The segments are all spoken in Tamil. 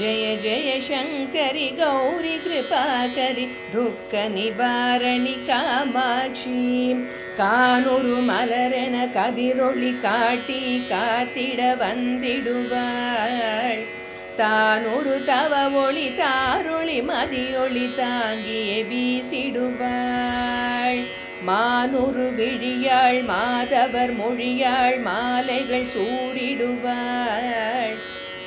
ஜய ஜய சங்கரி கௌரி கிருபாகரி துக்க நிவாரணி காமாட்சி கானூரு மலரென கதிரொளி காட்டி காத்திட வந்திடுவாள் தானொரு தவ ஒளி தாரொளி மதியொளி தாங்கியே வீசிடுவாள்। மானொரு விழியாள் மாதவர் மொழியாள் மாலைகள் சூடிடுவாள்।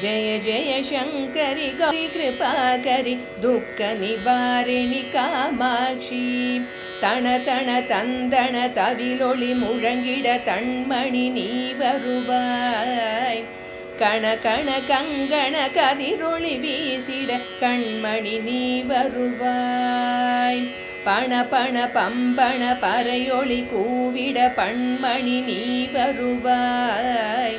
ஜய ஜய சங்கரி கௌரி கிருபாகரி துக்க நிவாரிணி காமாட்சி. தண தன தந்தன தவிலொளி முழங்கிட தண்மணி நீ வருவாய். கண கண கங்கண கதிரொளி வீசிட கண்மணி நீ வருவாய். பண பண பம்பண பறையொளி கூவிட பண்மணி நீ வருவாய்.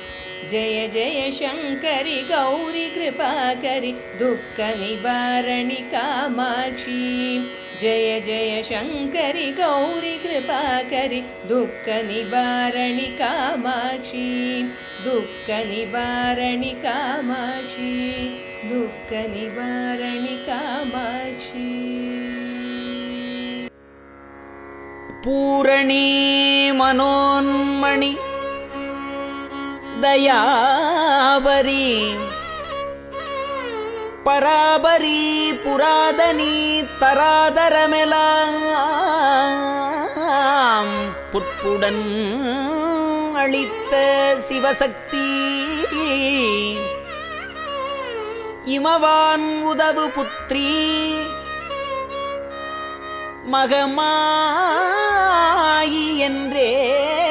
जय जय शङ्करि गौरि कृपाकरि दुःखनिवारणि निबारणी जय जय शङ्करि गौरि कृपाकरि दुःखनिवारणि निबारणी दुःखनिवारणि दुख दुःखनिवारणि कामाुखनिबारी कामा पूरणी मनोन्मणि தயாபரி பராபரி புராதனி தராதரமெலாம் புட்புடன் அளித்த சிவசக்தி. இமவான் உதவு புத்திரி. மகமாயி என்றே.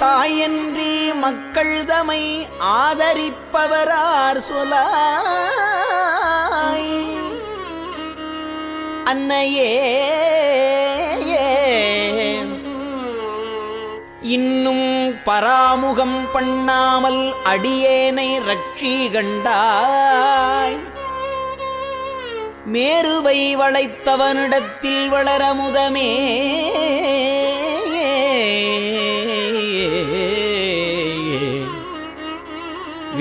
தாயன்றி மக்கள் தமை ஆதரிப்பவரார் சொலாய். அன்னையே இன்னும் பராமுகம் பண்ணாமல் அடியேனை ரட்சி கண்டாய். மேருவை வளைத்தவனிடத்தில் வளரமுதமே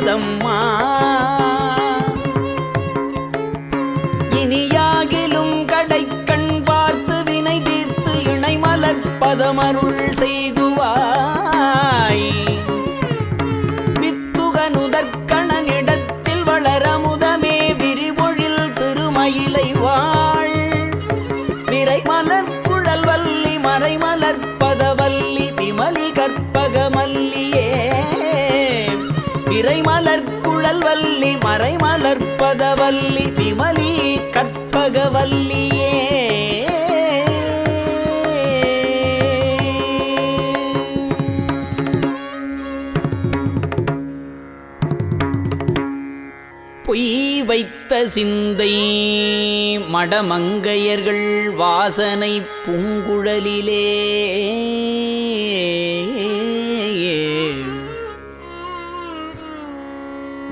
பிழைப்பதம்மா குழல் வல்லி மறை மலர்ப்பதவல்லி விமலி கற்பகவல்லியே. பொய் வைத்த சிந்தை மடமங்கையர்கள் வாசனை பூங்குழலிலே.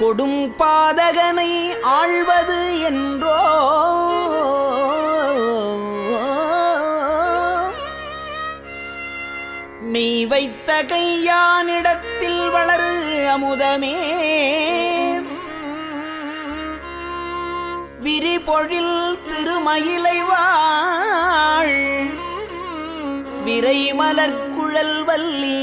கொடும் பாதகனை ஆழ்வது என்றோ? மெய் வைத்த கையானிடத்தில் வளரு அமுதமே. விரிபொழில் திருமயிலை வாழ் விரை மலர்குழல் வல்லி.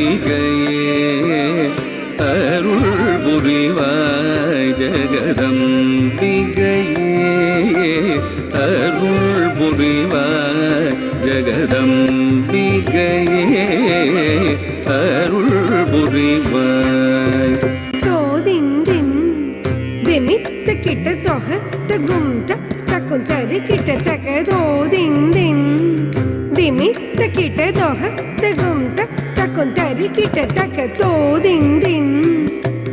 அம்பிகையே அருள் புரிவாய் ஜெகதம்பிகையே அருள் புரிவாய் ஜெகதம்பிகையே அருள் புரிவாய் தோதிந்தின் திமித்த கிட்ட தொக தகுந்த தக்கும் தரு கிட்ட தக தக்கும் தரு கிட்ட தக தோதிந்தின்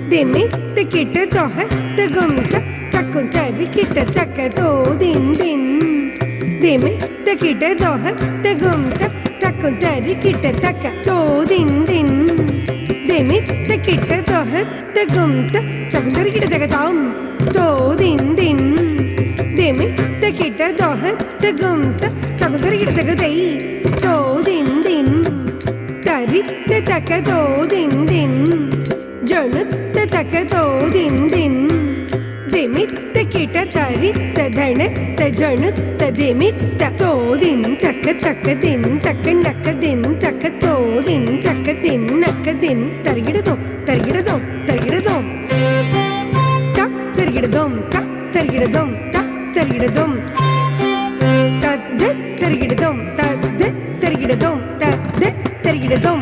திமித்த கிட்ட தொக தகுந்த தக்கும் தரு கிட்ட தக்க தோதிந்தின் திமித்த கிட்ட தொக தகுந்த தக்கும் தரு கிட்ட தக்க தோதிந்தின் திமித்த கிட்ட தொக தகுந்த தகுந்தரி கிட்ட தகதாம் தோதிந்தின் திமித்த கிட்ட தொக தகுந்த தகுந்தரி കരിത്ത ചക്ക തോതിന്തിൻ ജണുത്ത ചക്ക തോതിന്തിൻ ദിമിത്ത കിട തരിത്ത ധണത്ത ജണുത്ത ദിമിത്ത തോതിൻ തക്ക തക്ക ദിൻ തക്ക നക്ക ദിൻ തക്ക തോതിൻ തക്ക തിൻ നക്ക ദിൻ. തരികിടതോ തരികിടതോ തരികിടതോ. തരികിടതോം തരികിടതോം തരികിടതോം. തരികിടതോം തരികിടതോം തരികിടതോം തരികിടതോം தெரிகிறதும்.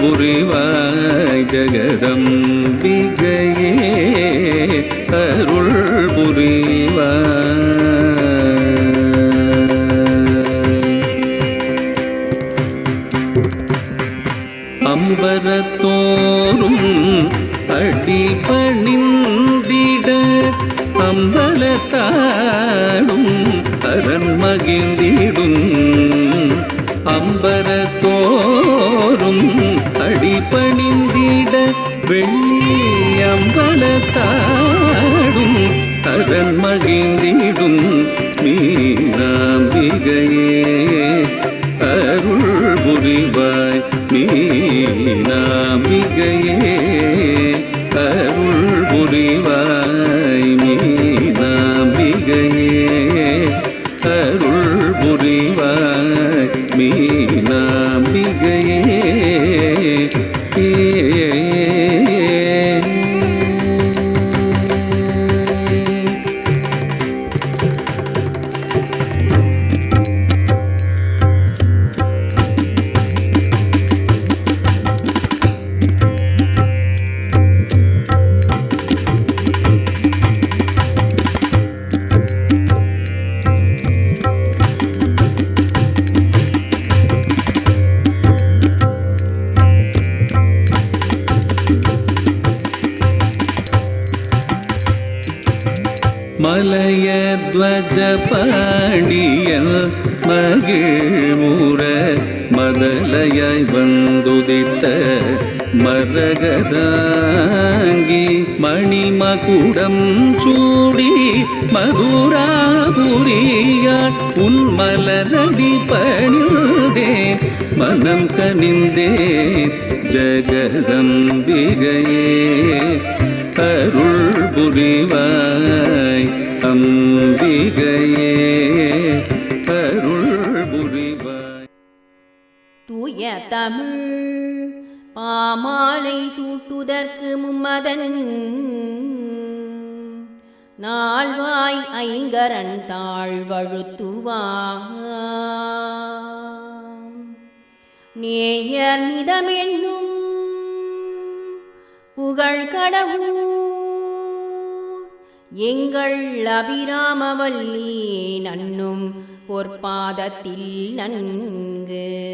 புரிவாய் ஜெகதம்பிகையே அருள் புரிவாய். மலையத்வஜ பாண்டியல் மதலையாய் வந்துதித்த மரகதாங்கி மணிமகுடம் சூடி மதுராபுரியாட் உன்மலரடி பணிந்தேன் மனம் கனிந்தேன் ஜெகதம்பிகையே அருள் புரிவாய். அம்பிகையே அருள் புரிவாய். தூய தமிழ் பாமாலை சூட்டுதற்கு மும்மதன் நாள்வாய் ஐங்கரன் தாழ்வழுத்துவா நேயர் மிதமென்னும் புகழ் கடவுள் எங்கள் அபிராமவல்லி நன்னும் பொற்பாதத்தில் நன்கு.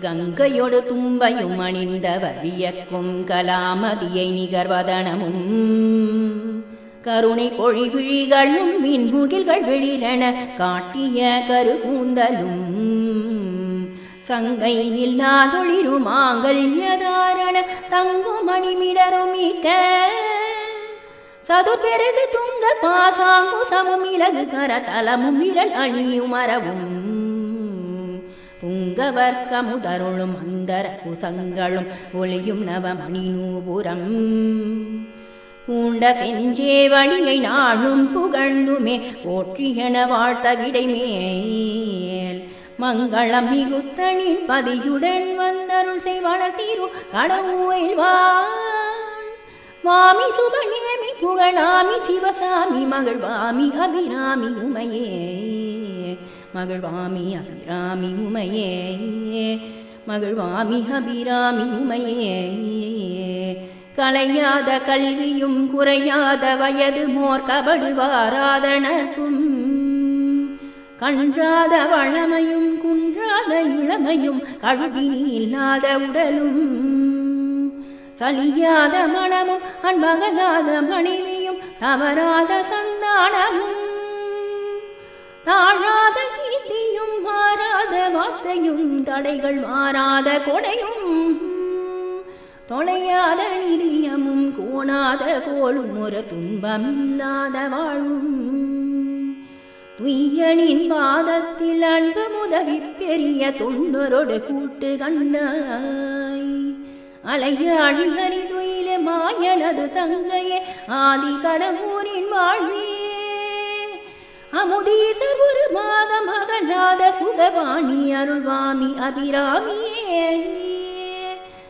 கங்கையொடு தும்பையும் அணிந்தவர் வியக்கும் கலாமதியை நிகர்வதனமும். கருணை பொழிவிழிகளும் மின்முகில்கள் வெளிரென காட்டிய கருகூந்தலும். சங்கை இல்லாதொளிரு மாங்கல்யதாரண தங்கும் மணிமிடரும் மிக்க சதுர்பெருகு துங்க பாசாங்கு சமம் இலகு கரதலமும் விரல் அணியும் மரவும் புங்கவர்க்கமுதருளும் அந்தர குசங்களும் ஒளியும் நவமணி நூபுரம் பூண்ட செஞ்சேவடியை நாளும் புகழ்ந்துமே போற்றியன வாழ்த்த விடைமேல். மங்களம் மிகுத்தனின் பதியுடன் வந்தருள் செய்வாளர் தீரு கடவுரில் வாமி சுபநேமி புகழாமி சிவசாமி மகிழ்வாமி அபிராமி உமையே. மகிழ்வாமி அபிராமி உமையே. மகிழ்வாமி அபிராமி உமையே. கலையாத கல்வியும் குறையாத வயது மோர் கபடு வாராத நட்பும் கன்றாத வளமையும் குன்றாத இளமையும் கழுவினி இல்லாத உடலும். சலியாத மனமும் அன்பகலாத மனைவியும் தவறாத சந்தானமும். தாழாத கீர்த்தியும் மாறாத வார்த்தையும் தடைகள் மாறாத கொடையும். தொலையாத நிதியமும் கோணாத கோலும் ஒரு துன்பமில்லாத வாழும். உய்யனின் பாதத்தில் அன்பு முதவி பெரிய தொண்டரோடு கூட்டு கண்ணாய். அலைய அழிகரி துயில மாயனது தங்கையே ஆதி கடவுரின் வாழ்வே. அமுதீசர் ஒரு மாத மகளாத சுதவாணி அருள்வாமி அபிராமியே.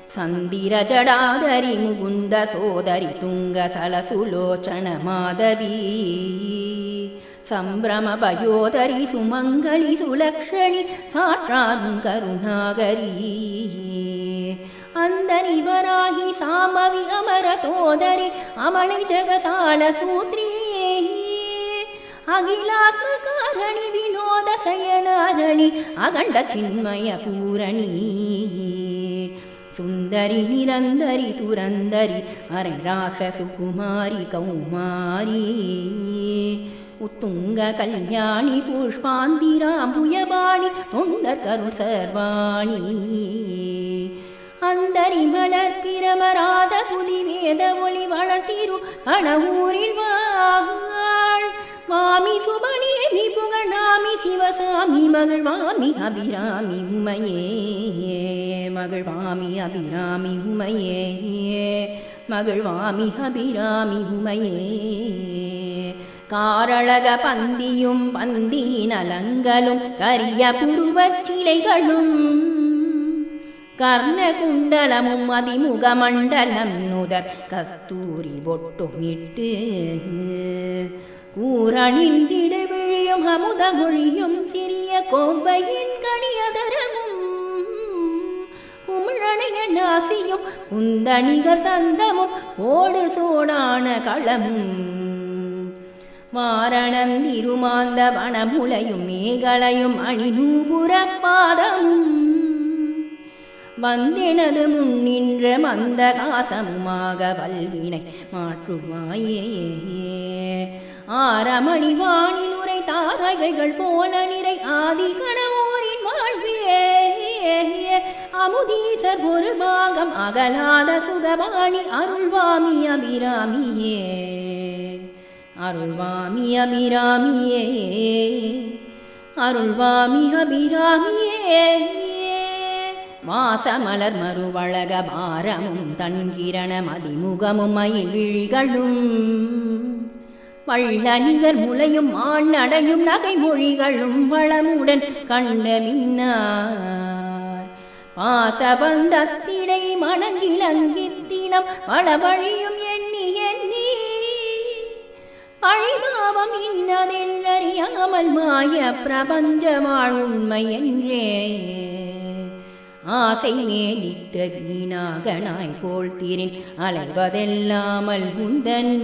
சந்திர ஜடாதரி முகுந்த சோதரி துங்க சலசுலோச்சன மாதவி. सम्भ्रमभयोदरि सुमङ्गलि सुलक्षणि साटाङ्गी सामवि अमर तोदरि अमलि जगसलूत्रे अखिलात्मकारि विनोदयन अगण्डिन्मय पूरी सुन्दरि निरन्दरि तुरन्दरि अररासुकुमारि कौमारी உத்துங்க கல்யாணி புஷ்பாந்திராம்புயபாணி தொண்டர் கருள் சர்வாணி. அந்தரி மலர் பிரமராத புதி வேத ஒளி வளர்த்திரு கணவூரில் வாழ் மாமி சுபநேமி புகழாமி சிவசாமி மகள் மகிழ்வாமி அபிராமி உமையே. மகள் மகிழ்வாமி அபிராமி உமையே. மகள் மகிழ்வாமி அபிராமி உமையே. காரழக பந்தியும் பந்தி நலங்களும் கரிய புருவச் சிலைகளும் கர்ணகுண்டலமும் அதிமுகமண்டலம் நுதர் கஸ்தூரி பொட்டுமிட்டு கூரணிந்திட விழியும் அமுத மொழியும் சிறிய கோம்பையின் கணியதரமும் குமிழனைய நாசியும் குந்தணிகர் தந்தமும் ஓடு சோடான களமும் வாரணந்திருமாந்த வனமுலையும் மேகலையும் அணிநூபுரப்பாதமும் வந்தெனது முன்னின்ற மந்த காசமுமாக வல்வினை மாற்றுமாயே. ஆரமணி வானில் உரை தாரகைகள் போல நிறை ஆதி கணவோரின் வாழ்வியே அமுதீசர் ஒரு பாகம் அகலாத சுகபாணி அருள்வாமி அபிராமியே. அருள்வாமி அபிராமியே அருள்வாமி அபிராமியே. வாசமலர் மறுவழக பாரமும் தன்கிரண மதிமுகமும் மயில் விழிகளும். வள்ள நிகர் முளையும் ஆண்ணடையும் நகை மொழிகளும் வளமுடன் கண்ட மின்னார். பாசபந்தத்திடை மணங்கிலங்கித்தினம் வளவழியும் வழியும் என் அழிபாவம் இன்னதென்றறியாமல் மாய பிரபஞ்ச வாழ்வுண்மை என்றே. ஆசை மேலிட்ட வீணாகனாய் போல் தீரின் அலைவதெல்லாமல் முந்தன்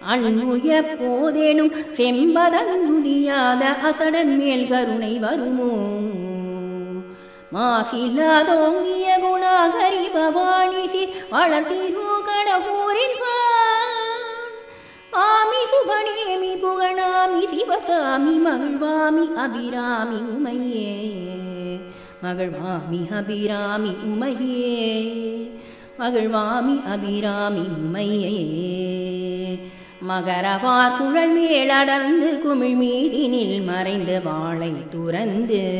அன்புய போதேனும் செம்பதந்துதியாத அசடன் மேல் கருணை வருமோ? மாசில்லாதோங்கிய குணாகரி பவானிசி சி வளர்த்திரோ வா. ஆமி சுபநேமி புகழாமி சிவசாமி மகிழ்வாமி அபிராமி உமையே. மகிழ்வாமி அபிராமி உமையே. மகிழ்வாமி அபிராமி உமையே. மகரவார் குழல் மேலடர்ந்து குமிழ் மீதினில் மறைந்து வாளை துறந்து.